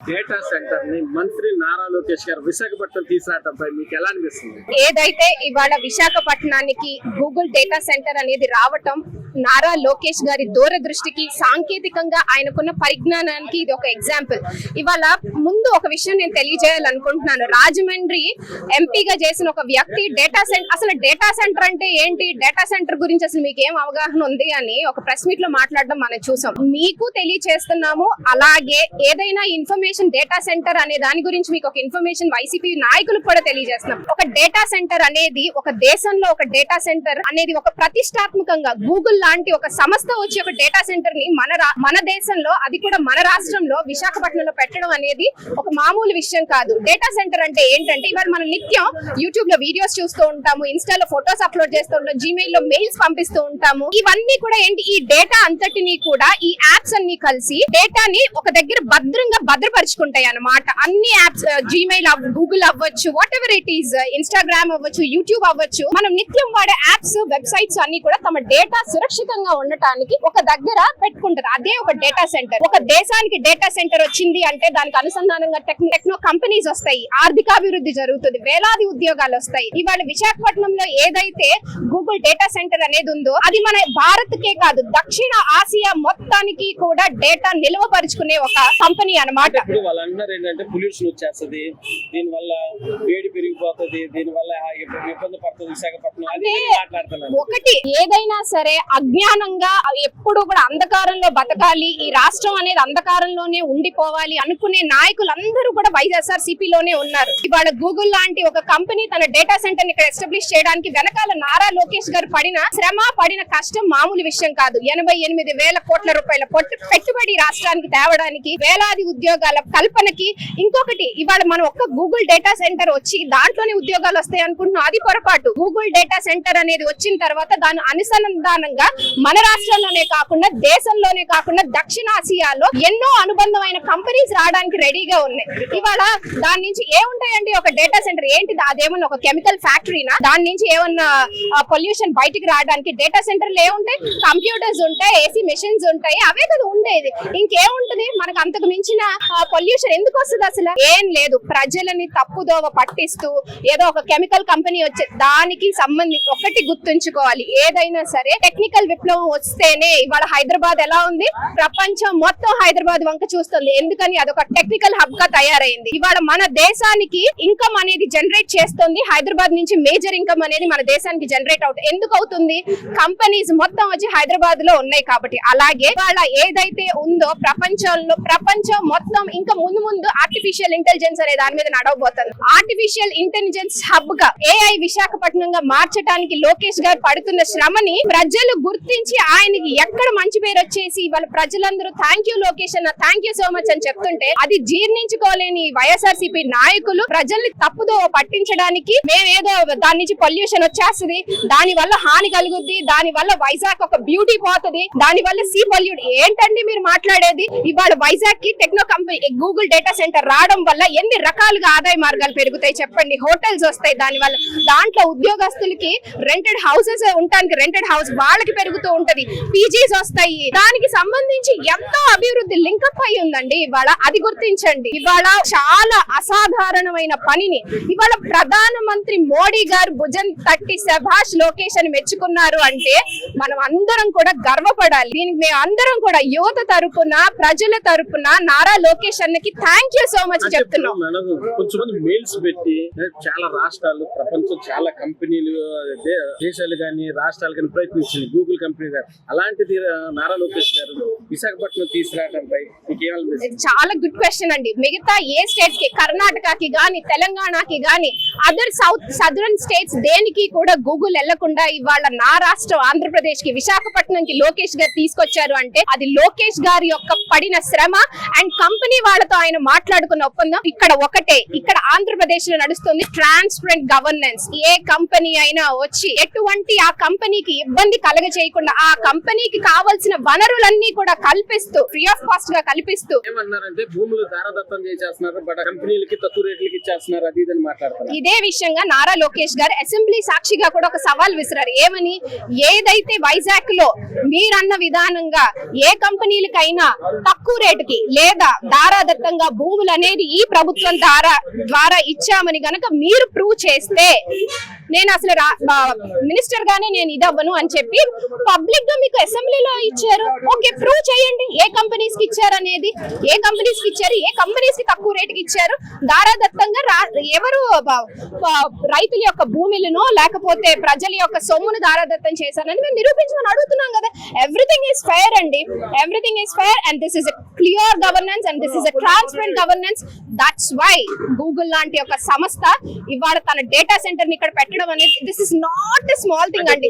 Data సెంటర్ని మంత్రి నారా లోకేష్ గారు విశాఖపట్నం తీసుకురావడంపై మీకు ఎలా అనిపిస్తుంది? ఏదైతే ఇవాళ విశాఖపట్నానికి గూగుల్ డేటా సెంటర్ అనేది రావటం నారా లోకేష్ గారి దూరదృష్టికి సాంకేతికంగా ఆయనకున్న పరిజ్ఞానానికి ఇది ఒక ఎగ్జాంపుల్ ఇవాళ ముందు ఒక విషయం నేను తెలియజేయాలనుకుంటున్నాను. రాజమండ్రి ఎంపీగా చేసిన ఒక వ్యక్తి డేటా సెంటర్ అసలు డేటా సెంటర్ అంటే ఏంటి? డేటా సెంటర్ గురించి అసలు మీకు ఏం అవగాహన ఉంది అని ఒక ప్రెస్ మీట్లో మాట్లాడడం మనం చూసాం. మీకు తెలియచేస్తున్నాము. అలాగే ఏదైనా ఇన్ఫర్మేషన్ డేటా సెంటర్ అనే దాని గురించి మీకు ఒక ఇన్ఫర్మేషన్ వైసీపీ నాయకులకు కూడా తెలియజేస్తున్నాం. ఒక డేటా సెంటర్ అనేది ఒక దేశంలో ఒక డేటా సెంటర్ అనేది ఒక ప్రతిష్టాత్మకంగా గూగుల్ లాంటి ఒక సంస్థ వచ్చి ఒక డేటా సెంటర్ని మన మన దేశంలో అది కూడా మన రాష్ట్రంలో విశాఖపట్నంలో పెట్టడం అనేది ఒక మామూలు విషయం కాదు. డేటా సెంటర్ అంటే ఏంటంటే ఇవాళ మనం నిత్యం యూట్యూబ్లో వీడియోస్ చూస్తూ ఉంటాము ఇన్స్టాలో ఫొటోస్ అప్లోడ్ చేస్తూ ఉంటాం జీమెయిల్లో మెయిల్స్ పంపిస్తూ ఉంటాము. ఇవన్నీ కూడా ఏంటి ఈ డేటా అంతటిని కూడా ఈ యాప్స్ అన్ని కలిసి డేటాని ఒక దగ్గర భద్రంగా భద్రపరుచుకుంటాయి అన్నమాట. అన్ని యాప్స్ జీమెయిల్ గూగుల్ అవ్వచ్చు whatever it is Instagram అవ్వచ్చు యూట్యూబ్ అవ్వచ్చు మనం నిత్యం వాడే యాప్స్ వెబ్సైట్స్ అన్ని కూడా తమ డేటా సురక్షితంగా ఉండటానికి ఒక దగ్గర పెట్టుకుంటారు. అదే ఒక డేటా సెంటర్ ఒక దేశానికి డేటా సెంటర్ వచ్చింది అంటే దానికి అనుసంధానంగా టెక్నో కంపెనీస్ వస్తాయి. ఆర్థికాభివృద్ధి జరుగుతుంది. వేలాది ఉద్యోగాలు వస్తాయి. ఇవాళ విశాఖపట్నంలో ఏదైతే గూగుల్ డేటా సెంటర్ అనేది ఉందో అది మన భారత్ కే కాదు దక్షిణ ఆసియా మొత్తానికి కూడా డేటా నిల్వపరుచుకునే ఒక కంపెనీ అన్నమాట. ఇప్పుడు వాళ్ళు అంటున్నారు ఏంటంటే పొల్యూషన్ వచ్చేస్తుంది దీని వల్ల వేడి పెరిగిపోతుంది దీని వల్ల ఇబ్బంది పడుతుంది విశాఖపట్నం. అది మాట్లాడుతున్నారు ఒకటి ఏదైనా సరే అజ్ఞానంగా ఎప్పుడు కూడా అంధకారంలో బతకాలి ఈ రాష్ట్రం అనేది అంధకారంలోనే ఉండిపోవాలి అనుకునే నాయకులందరూ కూడా వైఎస్ఆర్లోనే ఉన్నారు. ఇవాళ గూగుల్ లాంటి ఒక కంపెనీ తన డేటా సెంటర్ని ఇక్కడ ఎస్టాబ్లిష్ చేయడానికి వెనకాల నారా లోకేష్ గారు పడిన శ్రమ పడిన కష్టం మామూలు విషయం కాదు. ఎనభై ఎనిమిది వేల కోట్ల రూపాయల పొట్టు- పెట్టుబడి రాష్ట్రానికి తేవడానికి వేలాది ఉద్యోగాల కల్పనకి ఇంకొకటి ఇవాళ మనం ఒక్క గూగుల్ డేటా సెంటర్ వచ్చి దాంట్లోనే ఉద్యోగాలు వస్తాయి అనుకుంటున్నాం. అది పొరపాటు. గూగుల్ డేటా సెంటర్ అనేది వచ్చిన తర్వాత దాని అనుసంధానంగా మన రాష్ట్రంలోనే కాకుండా దేశంలోనే కాకుండా దక్షిణాసియాలో ఎన్నో అనుబంధమైన కంపెనీస్ రావడానికి రెడీగా ఉన్నాయి. ఇవాళ దాని నుంచి ఏముంటాయండి ఒక డేటా సెంటర్ ఏంటి అదేమన్నా ఒక కెమికల్ ఫ్యాక్టరీనా దాని నుంచి ఏమన్నా పొల్యూషన్ బయటికి రావడానికి డేటా సెంటర్లు ఏముంటాయి కంప్యూటర్స్ ఉంటాయి ఏసీ మెషిన్స్ ఉంటాయి అవే కదా ఉండేది. ఇంకేముంటది? మనకు అంతకు మించిన పొల్యూషన్ ఎందుకు వస్తుంది అసలు? ఏం లేదు. ప్రజలని తప్పుదోవ పట్టిస్తూ ఏదో ఒక కెమికల్ కంపెనీ వచ్చే దానికి సంబంధించి ఒకటి గుర్తుంచుకోవాలి. ఏదైనా సరే టెక్నికల్ విప్లవం వస్తేనే ఇవాళ హైదరాబాద్ ఎలా ఉంది? ప్రపంచం మొత్తం హైదరాబాద్ వంక చూస్తుంది. ఎందుకని అదొక టెక్నికల్ హబ్గా తయారైంది. ఇవాళ మన దేశానికి ఇన్కమ్ అనేది జనరేట్ చేస్తుంది. హైదరాబాద్ నుంచి మేజర్ ఇన్కమ్ అనేది మన దేశానికి జనరేట్ అవుతుంది ఎందుకు అవుతుంది? కంపెనీస్ మొత్తం వచ్చి హైదరాబాద్లో ఉన్నాయి కాబట్టి. అలాగే ఇవాళ ఏదైతే ఉందో ప్రపంచంలో ప్రపంచం మొత్తం ఇంకా ముందు ముందు ఆర్టిఫిషియల్ ఇంటెలిజెన్స్ అనే దాని మీద నడవబోతుంది ఆర్టిఫిషియల్ ఇంటెలిజెన్స్ హబ్గా ఏఐ విశాఖపట్నంగా మార్చడానికి లోకేష్ గారు పడుతున్న శ్రమని ప్రజలు గుర్తించి ఆయనకి ఎక్కడ మంచి పేరు వచ్చేసి వాళ్ళ ప్రజలందరూ థ్యాంక్ యూ లోకేష్ అన్న థ్యాంక్ యూ సో మచ్ అని చెప్తుంటే అది జీర్ణించుకోలేని వైఎస్ఆర్సీపీ నాయకులు ప్రజల్ని తప్పుదో పట్టించడానికి మేమేదో దాని నుంచి పొల్యూషన్ వచ్చేస్తుంది దాని వల్ల హాని కలుగుద్ది దాని వల్ల వైజాగ్ ఒక బ్యూటీ పోతది దాని వల్ల సీ పొల్యూట్ ఏంటండి మీరు మాట్లాడేది? ఇవాళ వైజాగ్కి techno company Google data center రావడం వల్ల ఎన్ని రకాలుగా ఆదాయ మార్గాలు పెరుగుతాయి చెప్పండి? హోటల్స్ వస్తాయి దాని వల్ల దాంట్లో ఉద్యోగస్తులకి రెంటెడ్ హౌసెస్ ఉండడానికి రెంటెడ్ హౌస్ వాళ్ళకి పెరుగుతూ ఉంటది. పీజీస్ వస్తాయి. దానికి సంబంధించి ఎంతో అభివృద్ధి లింకప్ అయి ఉందండి. ఇవాళ అది గుర్తించండి. ఇవాళ చాలా అసాధారణమైన పనిని ఇవాళ ప్రధానమంత్రి మోడీ గారు భుజం తట్టి శభాష్ లోకేష్ అని మెచ్చుకున్నారు అంటే మనం అందరం కూడా గర్వపడాలి. దీనికి మేము అందరం కూడా యువత తరపున ప్రజల తరపున నారా లోకేష్ అన్నకి థ్యాంక్ యూ సో మచ్ చెప్తున్నాం మేడం కొంచెం మంది మెయిల్స్ పెట్టి చాలా రాష్ట్రాలు ప్రపంచం చాలా కంపెనీలు దేశాలు కానీ రాష్ట్రాలు కానీ ప్రయత్నించింది. గూగుల్ కంపెనీ గారు అలాంటిది నారా లోకేష్ గారు విశాఖపట్నం తీసుకురావడంపై చాలా గుడ్ క్వశ్చన్ అండి. మిగతా ఏ స్టేట్స్కి కర్ణాటకకి గాని తెలంగాణకి గాని అదర్ సౌత్ సదరన్ స్టేట్స్ దేనికి కూడా గూగుల్ వెళ్ళకుండా ఇవాళ నా రాష్ట్రం ఆంధ్రప్రదేశ్కి విశాఖపట్నం కి లోకేష్ గారు తీసుకొచ్చారు అంటే అది లోకేష్ గారి యొక్క పడిన శ్రమ అండ్ కంపెనీ వాళ్ళతో ఆయన మాట్లాడుకున్న ఒప్పందం ఇక్కడ ఒకటే. ఇక్కడ ఆంధ్రప్రదేశ్లో నడుస్తుంది ట్రాన్స్పరెంట్ గవర్నెన్స్ ఏ కంపెనీ అయినా వచ్చి ఎటువంటి ఆ కంపెనీకి ఇబ్బంది కలగ చేయకుండా ఆ కంపెనీకి కావాల్సిన వనరులన్నీ కూడా కల్పిస్తూ ఫ్రీ ఆఫ్ కాస్ట్గా కల్పిస్తూ. ఏమన్నారంటే భూములు దారదత్తం చేసేస్తున్నారు బట్ కంపెనీలకి తక్కువ రేట్లకి ఇచ్చేస్తున్నారు అది ఇది అని మాట్లాడుతున్నారు ఇదే విషయంగా నారా లోకేష్ గారు అసెంబ్లీ సాక్షిగా కూడా ఒక సవాల్ విసిరారు. ఏమని? ఏదైతే వైజాగ్లో మీరన్న విధానంగా ఏ కంపెనీలకైనా తక్కువ రేటుకి లేదా దారి దారాదత్తంగా భూములు అనేది ఈ ప్రభుత్వం ద్వారా ద్వారా ఇచ్చామని గనక మీరు ప్రూవ్ చేస్తే నేను అసలు మినిస్టర్ గానే నేను ఇదవ్వను అని చెప్పి పబ్లిక్గా మీకు అసెంబ్లీలో ఇచ్చారు. ఓకే ప్రూవ్ చేయండి. ఏ కంపెనీస్కి ఇచ్చారు అనేది? ఏ కంపెనీస్కి ఇచ్చారు? ఏ కంపెనీస్కి తక్కువ రేట్కి ఇచ్చారు? దారాదత్తంగా రా- ఎవరు రైతుల యొక్క భూములను లేకపోతే ప్రజల యొక్క సొమ్మును దారాదత్తం చేశారని మేము నిరూపించమని అడుగుతున్నాం కదా. ఎవ్రీథింగ్ ఈస్ ఫైర్ అండి. Everything is fire and this is clear governance and this is transparent governance that's why Google లాంటి ఒక సంస్థ ఇవాళ తన డేటా సెంటర్ని ఇక్కడ పెట్టడం అనేది this is not small thing అండి.